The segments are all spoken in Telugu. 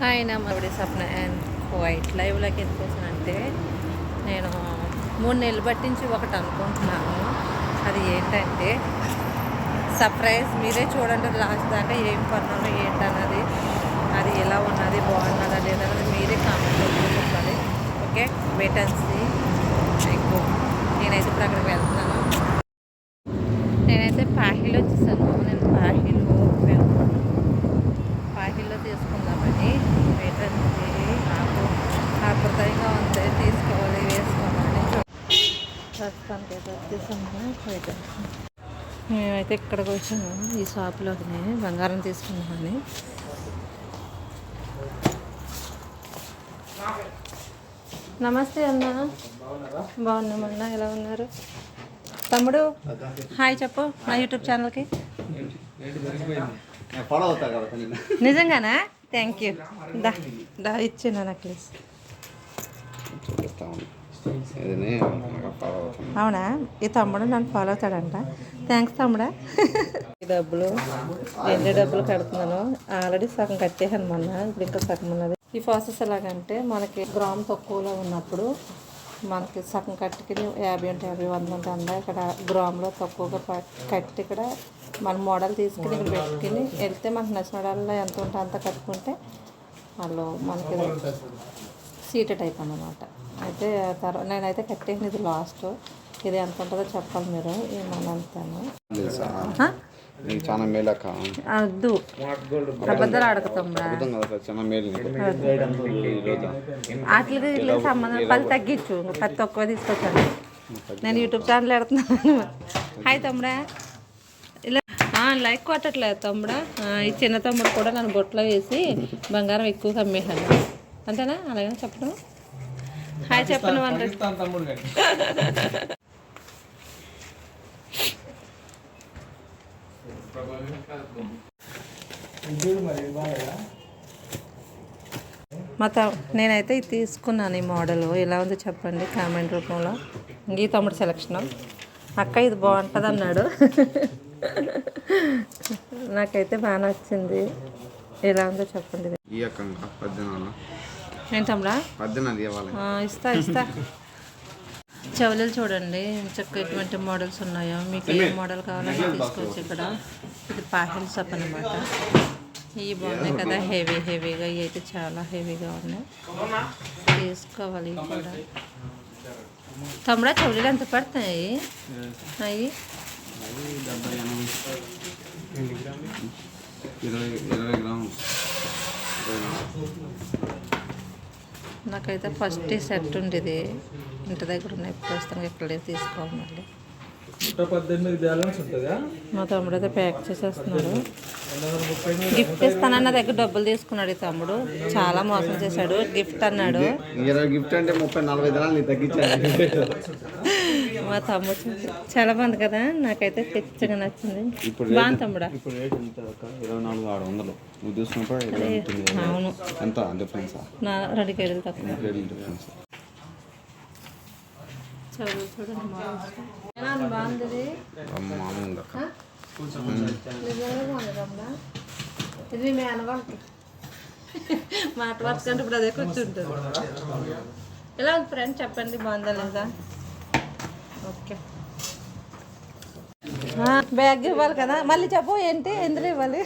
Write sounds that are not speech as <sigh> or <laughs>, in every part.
హాయ్ నా మవిడి సప్న అండ్ వైట్ లైవ్లోకి ఎందుకు వచ్చానంటే నేను మూడు నెలలు పట్టించి ఒకటి అనుకుంటున్నాను. అది ఏంటంటే సర్ప్రైజ్ మీరే చూడండి లాస్ట్ దాకా ఏం కొన్నాను ఏంటన్నది అది ఎలా ఉన్నది బాగున్నదా లేదన్నది మీరే కామెంట్లో చెప్పాలి. ఓకే? వేటన్సీ ఎక్కువ నేనైతే ఇప్పుడు అక్కడికి వెళ్తున్నాను నేనైతే పాహిల్ వచ్చేసాను నేను పాహిల్ వెళ్తున్నాను పాహిల్లో తీసుకుందామని వేటన్సీ నాకు ఆకృతంగా ఉంది తీసుకోవాలి వేసుకోవాలని చూ- ప్రస్తుతానికి అయితే వచ్చేసాము. వేటన్సీ మేమైతే ఇక్కడికి వచ్చాము. ఈ షాప్లోకి బంగారం తీసుకుందామని నమస్తే అన్న. బాగున్నామన్నా ఎలా ఉన్నారు? తమ్ముడు హాయ్ చెప్పు. నా యూట్యూబ్ ఛానల్కి. నిజంగానా? థ్యాంక్ యూ దా దా ఇచ్చిన నెక్లెస్ అవునా? ఈ తమ్ముడు నన్ను ఫాలో అవుతాడంట. థ్యాంక్స్ తమ్ముడా. ఈ డబ్బులు ఎన్ని డబ్బులు కడుతున్నాను ఆల్రెడీ సగం కట్టేసాను మొన్న ఇప్పుడు ఇంకా సగం ఉన్నది. ఈ ప్రాసెస్ ఎలాగంటే మనకి గ్రామ్ తక్కువలో ఉన్నప్పుడు మనకి సగం కట్టుకుని యాభై అంటే యాభై వంద ఉంటే అందా ఇక్కడ గ్రామ్లో తక్కువగా ప- కట్టి ఇక్కడ మన మోడల్ తీసుకుని ఇక్కడ పెట్టుకుని వెళ్తే మనకు నచ్చిన మోడల్లో ఎంత ఉంటే అంత కట్టుకుంటే వాళ్ళు మనకి సీట్ టైప్ అన్నమాట అయితే తర్వాత నేనైతే కట్టేసిన ఇది లాస్ట్ ఇది ఎంత ఉంటుందో చెప్పాలి మీరు. ఏమన్నా అంతాను తెలుసా? నీకు చాలా మేలు అక్క వద్దు అబద్ధాలు అడుగుతాం అర్థం కదా సార్ చాలా మేలు నీకు. ఈరోజు వాటికి ఇట్లా సంబంధం పది తగ్గించు. పది తక్కువ తీసుకొచ్చాను. నేను యూట్యూబ్ ఛానల్ పెడుతున్నాను హాయ్ తమ్ముడా. ఇలా లైక్ కొట్టట్లేదు తమ్ముడా. ఈ చిన్న తమ్ముడు కూడా నన్ను బొట్లో వేసి బంగారం ఎక్కువ అమ్మేశాను అంతేనా? అలాగే చెప్పడం హాయ్ చెప్పండి వన్ మా త నేనైతే ఇది తీసుకున్నాను ఈ మోడల్. ఎలా ఉందో చెప్పండి కామెంట్ రూపంలో. ఈ తమ్ముడు సెలక్షన్ అక్క ఇది బాగుంటుంది అన్నాడు నాకైతే బాగా నచ్చింది. ఎలా ఉందో చెప్పండి. ఈ అక్క ఇంకా పద్దెనాలు ఏం తమ్ముడా? పద్దెనాలు ఇవ్వాలి. ఆ, ఇస్తా ఇస్తా. చెవులు చూడండి చక్క ఎటువంటి మోడల్స్ ఉన్నాయో. మీకు ఏ మోడల్ కావాలన్నా తీసుకోవచ్చు ఇక్కడ. ఇది పాహిల్ సప్ అనమాట ఇవి బాగున్నాయి కదా హెవీ హెవీగా. ఇవి అయితే చాలా హెవీగా ఉన్నాయి. తీసుకోవాలి కూడా తమ్ముడా చెవులు ఎంత పడతాయి? అవి ఇరవై ఇరవై గ్రాములు. నాకైతే ఫస్ట్ సెట్ ఉండేది. ఇంటి దగ్గర ఉన్నాయి ప్రస్తుతం ఇక్కడే తీసుకోవాలి మళ్ళీ. మా తమ్ముడు అయితే ప్యాక్ చేసేస్తున్నాడు. గిఫ్ట్ ఇస్తానన్న దగ్గర డబ్బులు తీసుకున్నాడు ఈ తమ్ముడు. చాలా మోసం చేశాడు. గిఫ్ట్ అన్నాడు. ఇరవై గిఫ్ట్ అంటే ముప్పై నలభై తగ్గించాను <laughs> మా తమ్ముడు చాలా బాగుంది కదా నాకైతే తెచ్చగా నచ్చింది. బాగుంది తమ్ముడా? ఇప్పుడు రేట్ ఎంత? అక్క ఇరవై నాలుగు ఆరు వందలు. నువ్వు చూసినప్పుడు ఇరవై ఉంటుంది అవును. ఎంత డిఫరెన్సా నా రెండు కేజీలు తక్కువ. డిఫరెన్స్ చదువు చూడండి? బాగుంది ఇది? మీ అనవాళ్ళకి మాట వర్క్ ఇప్పుడు అదే కూర్చుంటుంది. ఎలా ఉంది ఫ్రెండ్ చెప్పండి బాగుందా లేదా? ఓకే. బ్యాగ్ ఇవ్వాలి కదా. మళ్ళీ చెప్పు ఏంటి? ఎందులో ఇవ్వాలి?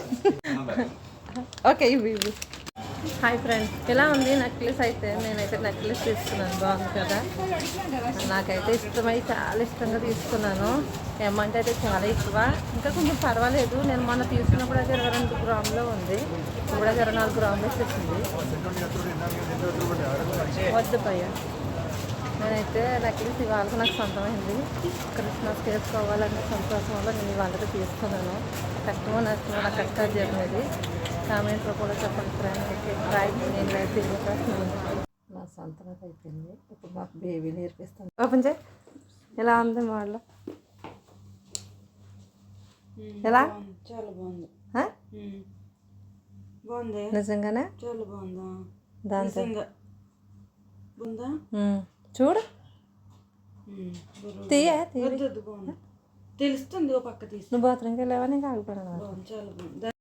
ఓకే ఇవి ఇవి హాయ్ ఫ్రెండ్స్ ఎలా ఉంది నెక్లెస్ అయితే? నేనైతే నెక్లెస్ తీసుకున్నాను. బాగుంది కదా? నాకైతే ఇష్టమై చాలా ఇష్టంగా తీసుకున్నాను. అమౌంట్ అయితే చాలా ఎక్కువ. ఇంకా కొంచెం పర్వాలేదు. నేను మొన్న తీసుకున్నప్పుడు అయితే ఇరవై రెండు గ్రాములో ఉంది. ఇప్పుడు ఇరవై నాలుగు గ్రాములు వచ్చేసింది వద్దు భయ్యా. నేనైతే నెక్లెస్ ఇవాళ నాకు సొంతమైంది. క్రిస్మస్ చేసుకోవాలనే సంతోషంలో నేను ఇవాళకి తీసుకున్నాను. కష్టమో నష్టమో నాకు కష్టాలు జరిగినది కామెంట్లో కూడా చెప్పండి ఫ్రెండ్ ట్రై నేను తిరిగి నా సొంతం అయిపోయింది. ఇప్పుడు మాకు బేబీ నేర్పిస్తాను. ఓపెన్ చేయి. ఎలా ఉంది మోడల్ ఎలా? చాలా బాగుంది. ఆ? బాగుంది? నిజంగానే? చాలా బాగుందా? దాంతో. బాగుందా? ఉమ్. చూడు. తీయ తీయ. తెలుస్తుంది ఓ పక్క తీసి. నువ్వు బాత్రూమ్కి వెళ్ళావా? నీకు ఆగిపోయాను.